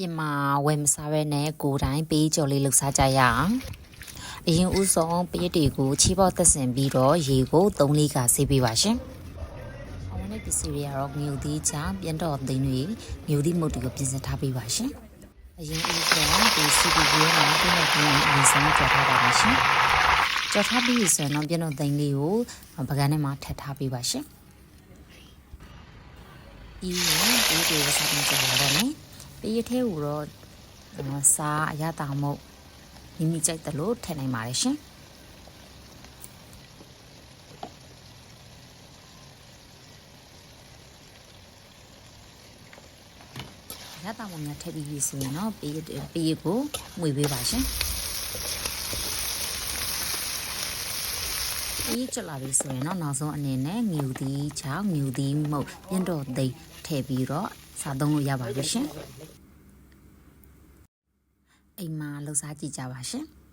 ပြင်မာဝယ်မစားပဲနဲ့ကိုယ်တိုင်းပေးကြော်လေးလှုပ်ရှားကြရအောင်အရင်ဦးဆုံးပရိတ်တွေကိုချီးပေါသက်ဆင်ပြီးတော့ရေကို3လီကဆေးပေးပါရှင်အဝနဲ့ပစ္စည်းတွေကတော့မြူသီးချောင်းပြန်တော်သိန်းတွေမြူသီးမုတ်တွေကိုပြင်ဆင်ထားပေးပါရှင်အရင်ဦးဆုံးဒီ CPV မှာပြည့်တဲ့ဒီအရင်ဆုံးကြော်ထားပါပါရှင်ကြော်ထားပြီးဆိုရင်တော့ပြန်တော်သိန်းလေးကိုပကန်းထဲမှာထည့်ထားပေးပါရှင်ပြီးရင်ဒီတွေစားတင်ကြရတော့ မယ်ပေးရထဲကိုတော့အာစားအရတာမဟုတ်မိမိကြိုက်တယ်လို့ထည့်နိုင်ပါတယ်ရှင်အရတာမုံများထည့်ပြီးပြီဆိုရင်တော့ပေးရပေးရကိုငွေပေးပါရှင်အေးကြလာပြီဆိုရင်တော့နောက်ဆုံးအနေနဲ့ငူသီးချောင်းငူသီးမုတ်ပြင်းတော့သိမ်းထည့်ပြီးတော့ စားသုံးလို့ရပါပြီရှင်အိမ်မှာလှူစားကြည့်ကြပါရှင်။